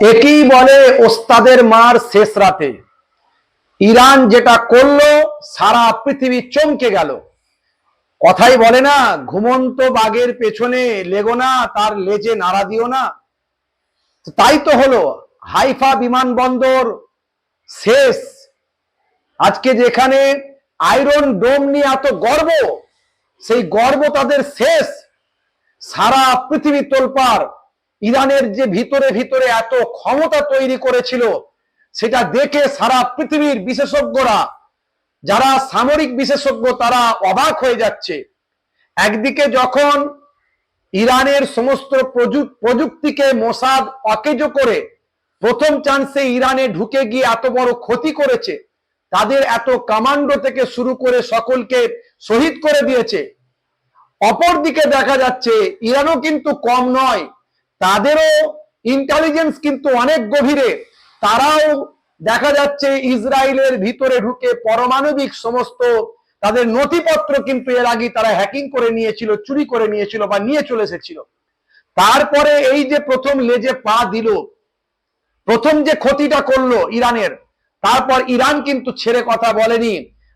একই বলে ওস্তাদের মার শেষ রাতে। ইরান যেটা করল, সারা পৃথিবী চমকে গেল। কথাই বলে না, ঘুমন্ত বাঘের পেছনে লেগো না, তার লেজে নাড়া দিও না। তাই তো হলো, হাইফা বিমানবন্দর শেষ। আজকে যেখানে আয়রন ডোম নিয়ে এত গর্ব, সেই গর্ব তাদের শেষ। সারা পৃথিবী তোলপাড়। ইরানের যে ভিতরে ভিতরে এত ক্ষমতা তৈরি করেছিল, সেটা দেখে সারা পৃথিবীর বিশেষজ্ঞরা, যারা সামরিক বিশেষজ্ঞ, তারা অবাক হয়ে যাচ্ছে। একদিকে যখন ইরানের সমস্ত প্রযুক- প্রযুক্তিকে মোসাদ অকেজ করে প্রথম চান্সে ইরানে ঢুকে গিয়ে এত বড় ক্ষতি করেছে, তাদের এত কমান্ডো থেকে শুরু করে সকলকে শহীদ করে দিয়েছে। অপরদিকে দেখা যাচ্ছে, ইরানও কিন্তু কম নয়। তাদেরও ইন্টেলিজেন্স কিন্তু অনেক গভীরে। তারাও দেখা যাচ্ছে ইসরায়েলের ভিতরে ঢুকে পারমাণবিক সমস্ত তাদের নথিপত্র কিন্তু এর আগে তারা হ্যাকিং করে নিয়েছিল, চুরি করে নিয়েছিল বা নিয়ে চলে এসেছিল। তারপরে এই যে প্রথম লেজে পা দিল, প্রথম যে ক্ষতিটা করল ইরানের, তারপর ইরান কিন্তু ছেড়ে কথা বলেনি।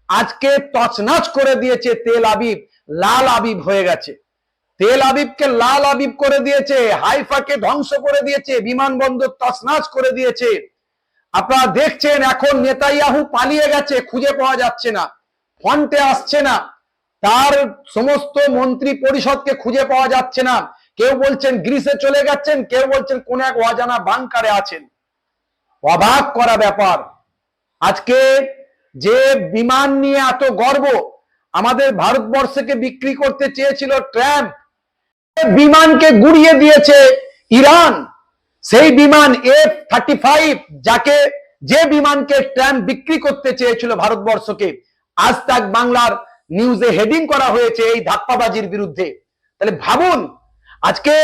আজকে তছনাচ করে দিয়েছে তেল আবিব, লাল আবিব হয়ে গেছে। তেল আবিবকে লাল আবিব করে দিয়েছে, হাইফাকে ধ্বংস করে দিয়েছে, বিমানবন্দর তছনাচ করে দিয়েছে। আপনারা দেখছেন এখন নেতাইয়াহু পালিয়ে গেছে, খুঁজে পাওয়া যাচ্ছে না ফন্টে আসছে না, তার সমস্ত মন্ত্রী পরিষদকে খুঁজে পাওয়া যাচ্ছে না। কেউ বলছেন গ্রিসে চলে গেছেন, কেউ বলছেন কোন এক অজানা বাংকারে আছেন। অবাক করা ব্যাপার। আজকে যে বিমান নিয়ে এত গর্ব, আমাদের ভারতবর্ষকে বিক্রি করতে চেয়েছিল ট্র্যাম্প বিমানকে গুড়িয়ে দিয়েছে ইরান। সেই বিমান এফ থার্টি ফাইভ যাকে যে বিমানকে ট্র্যাম্প বিক্রি করতে চেয়েছিল ভারতবর্ষকে, আজ তাক বাংলার নিউজে হেডিং করা হয়েছে এই ধাপ্পাবাজির বিরুদ্ধে। তাহলে ভাবুন, আজকে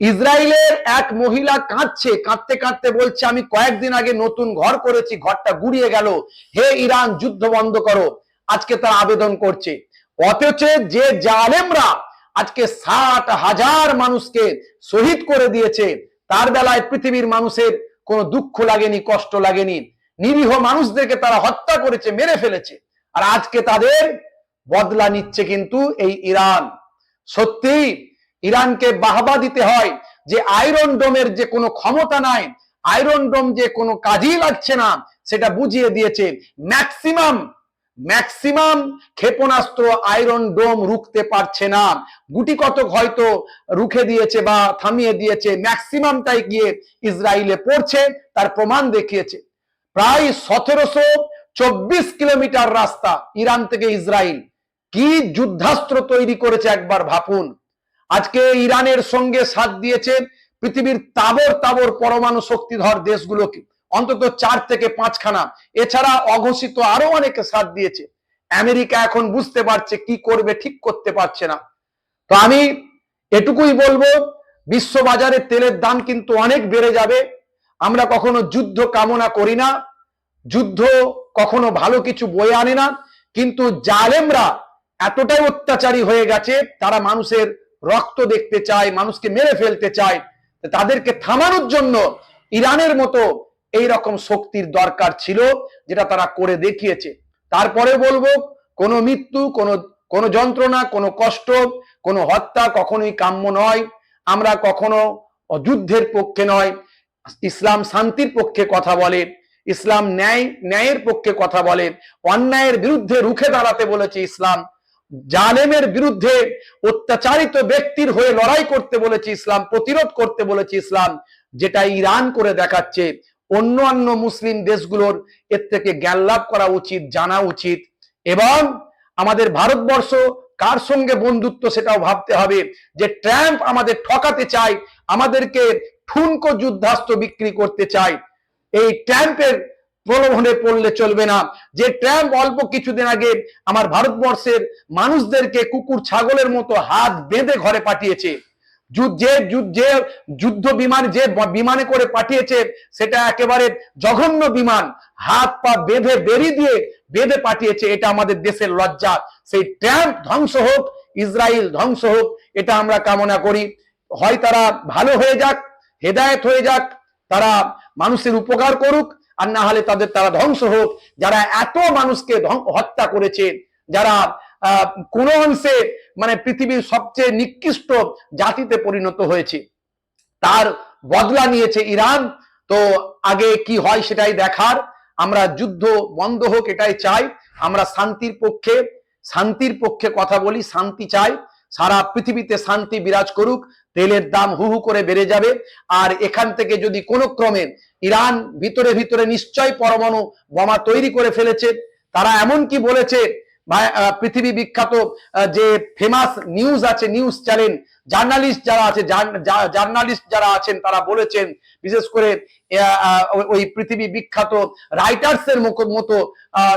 ইসরায়েলের এক মহিলা কাঁদছে, কাঁদতে কাঁদতে বলছে, আমি কয়েকদিন আগে নতুন ঘর করেছি, ঘরটা গুড়িয়ে গেল। হে ইরান, যুদ্ধ বন্ধ করো। আজকে তারা আবেদন করছে। অথচ যে জালেমরা আজকে ষাট হাজার মানুষকে শহীদ করে দিয়েছে। তার বেলায় পৃথিবীর মানুষের কোনো দুঃখ লাগেনি, কষ্ট লাগেনি। নিরীহ মানুষদেরকে তারা হত্যা করেছে, মেরে ফেলেছে। আর আজকে তাদের বদলা নিচ্ছে কিন্তু এই ইরান। সত্যি ইরানকে বাহবা দিতে হয় যে আয়রন ডোমের যে কোনো ক্ষমতা নাই, আয়রন ডোম যে কোনো কাজই লাগছে না, সেটা বুঝিয়ে দিয়েছে। ম্যাক্সিমাম ম্যাক্সিমাম ক্ষেপণাস্ত্র আয়রন ডোম রুখতে পারছে না। গুটি কতক হয়তো রুখে দিয়েছে বা থামিয়ে দিয়েছে। ম্যাক্সিমামটাই গিয়ে ইসরায়েলে পড়ছে, তার প্রমাণ দেখিয়েছে। প্রায় সতেরোশো চব্বিশ কিলোমিটার রাস্তা ইরান থেকে ইসরায়েল। কি যুদ্ধাস্ত্র তৈরি করেছে একবার ভাবুন। আজকে ইরানের সঙ্গে সাথ দিয়েছে পৃথিবীর তাবর তাবর পরমাণু শক্তিধর দেশগুলোকে। অন্তত চার থেকে পাঁচখানা। এছাড়া অঘোষিত আরও অনেকে সাথ দিয়েছে। আমেরিকা এখন বুঝতে পারছে কি করবে, ঠিক করতে পারছে না। তো আমি এটুকুই বলব বিশ্ব বাজারে তেলের দাম কিন্তু অনেক বেড়ে যাবে। আমরা কখনো যুদ্ধ কামনা করি না। যুদ্ধ কখনো ভালো কিছু বয়ে আনে না। কিন্তু জালেমরা এতটাই অত্যাচারী হয়ে গেছে, তারা মানুষের রক্ত দেখতে চায়, মানুষকে মেরে ফেলতে চায় তাদেরকে থামানোর জন্য ইরানের মতো এই রকম শক্তির দরকার ছিল যেটা তারা করে দেখিয়েছে। তারপরে বলব, কোনো মৃত্যু, কোনো কোনো যন্ত্রণা, কোনো কষ্ট, কোনো হত্যা কখনোই কাম্য নয়। আমরা কখনো যুদ্ধের পক্ষে নয়, ইসলাম শান্তির পক্ষে কথা বলে, ইসলাম ন্যায়, ন্যায়ের পক্ষে কথা বলে, অন্যায়ের বিরুদ্ধে রুখে দাঁড়াতে বলেছে ইসলাম, জালেমের বিরুদ্ধে অত্যাচারিত ব্যক্তির হয়ে লড়াই করতে বলেছে ইসলাম, প্রতিরোধ করতে বলেছে ইসলাম, যেটা ইরান করে দেখাচ্ছে। অন্য অন্য মুসলিম দেশগুলোর এর থেকে জ্ঞান লাভ করা উচিত, জানা উচিত। এবং আমাদের ভারতবর্ষ কার সঙ্গে বন্ধুত্ব সেটাও ভাবতে হবে যে ট্রাম্প আমাদের ঠকাতে চায়, আমাদেরকে ঠুনকো যুদ্ধাস্ত্র বিক্রি করতে চায়। এই ট্রাম্পের প্রলোভনে পড়লে চলবে না। যে ট্রাম্প অল্প কিছুদিন আগে আমার ভারতবর্ষের মানুষদেরকে কুকুর, ছাগলের মতো হাত বেঁধে ঘরে পাঠিয়েছে যে যে যুদ্ধ বিমান যে বিমানে করে পাঠিয়েছে, সেটা একেবারে জঘন্য বিমান। হাত পা বেঁধে বেরিয়ে দিয়ে বেঁধে পাঠিয়েছে, এটা আমাদের দেশের লজ্জা। সেই ট্রাম্প ধ্বংস হোক ইসরায়েল ধ্বংস হোক, এটা আমরা কামনা করি। হয় তারা ভালো হয়ে যাক, হেদায়ত হয়ে যাক, তারা মানুষের উপকার করুক, আর না হলে তাদের তারা ধ্বংস হোক। যারা এত মানুষকে হত্যা করেছে, যারা কোন অংশে মানে পৃথিবীর সবচেয়ে নিকৃষ্ট জাতিতে পরিণত হয়েছে। তার বদলা নিয়েছে ইরান। তো আগে কি হয় সেটাই দেখার। আমরা যুদ্ধ বন্ধ হোক এটাই চাই। আমরা শান্তির পক্ষে শান্তির পক্ষে কথা বলি, শান্তি চাই। সারা পৃথিবীতে শান্তি বিরাজ করুক, তেলের দাম হু হু করে বেড়ে যাবে। আর এখান থেকে যদি কোনো ক্রমে ইরান ভিতরে ভিতরে নিশ্চয় পরমাণু বোমা তৈরি করে ফেলেছে, তারা এমন কি বলেছে পৃথিবী বিখ্যাত যে ফেমাস নিউজ আছে নিউজ চ্যানেল জার্নালিস্ট যারা আছে জার্নালিস্ট যারা আছেন, তারা বলেছেন, বিশেষ করে ওই- পৃথিবী বিখ্যাত রাইটার্স এর মতো- মতো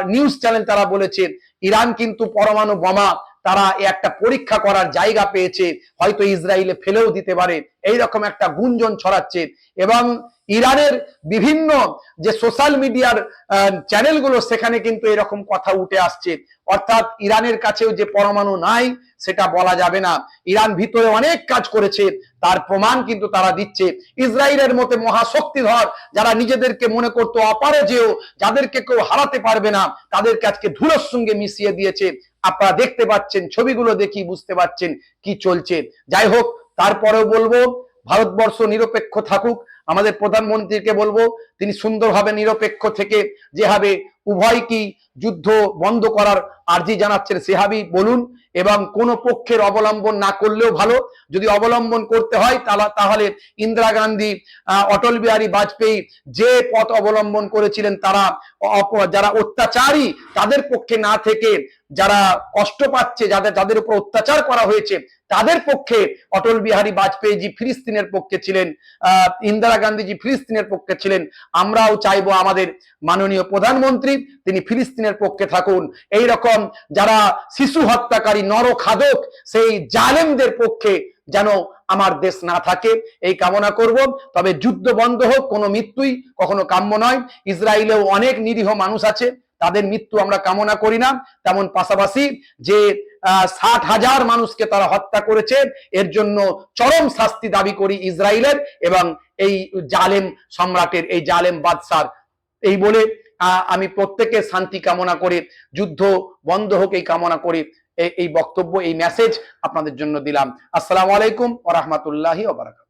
নিউজ চ্যানেল তারা বলেছেন, ইরান কিন্তু পরমাণু বোমা তারা একটা পরীক্ষা করার জায়গা পেয়েছে, হয়তো ইসরায়েলে ফেলেও দিতে পারে এই রকম একটা গুঞ্জন ছড়াচ্ছে। এবং ইরানের বিভিন্ন যে সোশ্যাল মিডিয়ার চ্যানেলগুলো, সেখানে কিন্তু এরকম কথা উঠে আসছে। অর্থাৎ ইরানের কাছেও যে পরমাণু নাই, সেটা বলা যাবে না। ইরান ভিতরে অনেক কাজ করেছে, তার প্রমাণ কিন্তু তারা দিচ্ছে। ইসরায়েলের মতে মহাশক্তিধর, যারা নিজেদেরকে মনে করতো অপারজেয়, যাদেরকে কেউ হারাতে পারবে না, তাদেরকে আজকে ধুলোর সঙ্গে মিশিয়ে দিয়েছে। আপনারা দেখতে পাচ্ছেন, ছবিগুলো দেখি বুঝতে পাচ্ছেন কি চলছে। যাই হোক, তারপরেও বলব, ভারতবর্ষ নিরপেক্ষ থাকুক। আমাদের প্রধানমন্ত্রীকে বলব, তিনি সুন্দরভাবে নিরপেক্ষ থেকে যেভাবে উভয় কি যুদ্ধ বন্ধ করার আর্জি জানাচ্ছেন, সেভাবেই বলুন। এবং কোন পক্ষের অবলম্বন না করলেও ভালো। যদি অবলম্বন করতে হয় তাহলে- ইন্দিরা গান্ধী অটল বিহারী বাজপেয়ী যে পথ অবলম্বন করেছিলেন, তারা যারা অত্যাচারী, তাদের পক্ষে না থেকে যারা কষ্ট পাচ্ছে, যাদের যাদের উপর অত্যাচার করা হয়েছে তাদের পক্ষে অটল বিহারী বাজপেয়ী জি ফিলিস্তিনের পক্ষে ছিলেন ইন্দিরা গান্ধীজি ফিলিস্তিনের পক্ষে ছিলেন। আমরাও চাইব আমাদের মাননীয় প্রধানমন্ত্রী তিনি ফিলিস্তিনের পক্ষে থাকুন। এই রকম যারা শিশু হত্যাকারী, নরখাদক, সেই জালেমদের পক্ষে যেন আমার দেশ না থাকে, এই কামনা করব। তবে যুদ্ধ বন্ধ হোক, কোনো মৃত্যুই কখনো কাম্য নয়। ইসরায়েলেও অনেক নিরীহ মানুষ আছে। তাদের মৃত্যু আমরা কামনা করি না। তেমন পাশাপাশি যে ষাট হাজার মানুষকে তারা হত্যা করেছে, এর জন্য চরম শাস্তি দাবি করি ইসরায়েলের এবং এই জালেম সম্রাটের, এই জালেম বাদশার। এই বলে আমি প্রত্যেকে শান্তি কামনা করে, যুদ্ধ বন্ধ হোক এই কামনা করে এই- বক্তব্য, এই মেসেজ আপনাদের জন্য দিলাম। আসসালামু আলাইকুম ওয়া বারাকাতুহু।